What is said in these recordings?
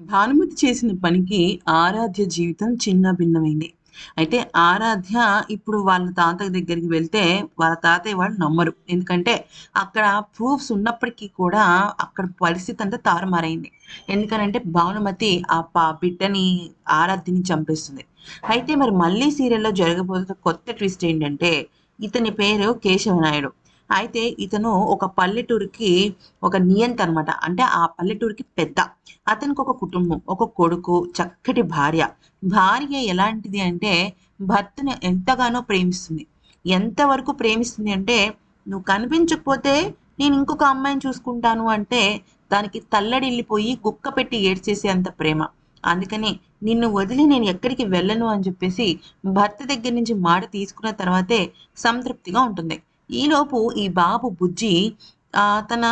భానుమతి చేసిన పనికి ఆరాధ్య జీవితం చిన్న భిన్నమైంది. అయితే ఆరాధ్య ఇప్పుడు వాళ్ళ తాత దగ్గరికి వెళ్తే వాళ్ళ తాతయ్య వాళ్ళు నమ్మరు. ఎందుకంటే అక్కడ ప్రూఫ్స్ ఉన్నప్పటికీ కూడా అక్కడ పరిస్థితి అంతా తారుమారైంది. ఎందుకనంటే భానుమతి ఆ పా బిడ్డని ఆరాధ్యని చంపేస్తుంది. అయితే మరి మళ్ళీ సీరియల్లో జరగబోతున్న కొత్త ట్విస్ట్ ఏంటంటే ఇతని పేరు కేశవనాయుడు. అయితే ఇతను ఒక పల్లెటూరికి ఒక నియంత అనమాట అంటే ఆ పల్లెటూరికి పెద్ద. అతనికి ఒక కుటుంబం ఒక కొడుకు చక్కటి భార్య. భార్య ఎలాంటిది అంటే భర్తను ఎంతగానో ప్రేమిస్తుంది. ఎంతవరకు ప్రేమిస్తుంది అంటే నువ్వు కనిపించకపోతే నేను ఇంకొక అమ్మాయిని చూసుకుంటాను అంటే దానికి తల్లడిల్లిపోయి కుక్క పెట్టి ఏడ్చేసే అంత ప్రేమ. అందుకని నిన్ను వదిలి నేను ఎక్కడికి వెళ్ళను అని చెప్పేసి భర్త దగ్గర నుంచి మాట తీసుకున్న తర్వాతే సంతృప్తిగా ఉంటుంది. ఈలోపు ఈ బాబు బుజ్జి తన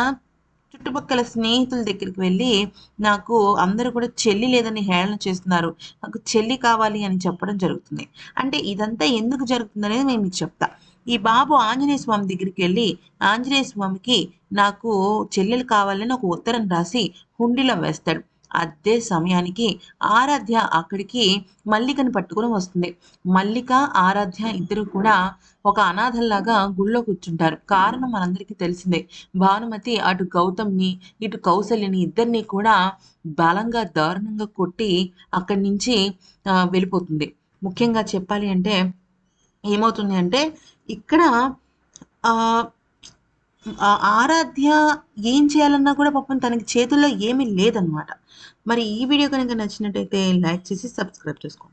చుట్టుపక్కల స్నేహితుల దగ్గరికి వెళ్ళి నాకు అందరూ కూడా చెల్లి లేదని హేళన చేస్తున్నారు. నాకు చెల్లి కావాలి అని చెప్పడం జరుగుతుంది. అంటే ఇదంతా ఎందుకు జరుగుతుంది అనేది నేను మీకు చెప్తా. ఈ బాబు ఆంజనేయ స్వామి దగ్గరికి వెళ్ళి ఆంజనేయ స్వామికి నాకు చెల్లెలు కావాలని ఒక ఉత్తరం రాసి హుండీలో వేస్తాడు. అదే సమయానికి ఆరాధ్య అక్కడికి మల్లికని పట్టుకుని వస్తుంది. మల్లిక ఆరాధ్య ఇద్దరు కూడా ఒక అనాథల్లాగా గుళ్ళో కూర్చుంటారు. కారణం మనందరికీ తెలిసిందే. భానుమతి అటు గౌతమ్ని ఇటు కౌశల్యని ఇద్దరిని కూడా బలంగా దారుణంగా కొట్టి అక్కడి నుంచి వెళ్ళిపోతుంది. ముఖ్యంగా చెప్పాలి అంటే ఏమవుతుంది అంటే ఇక్కడ ఆరాధ్య ఏం చేయాలన్నా కూడా పాపం తనకి చేతుల్లో ఏమీ లేదనమాట మరి ఈ వీడియో కనుక నచ్చినట్టయితే లైక్ చేసి సబ్స్క్రైబ్ చేసుకోండి.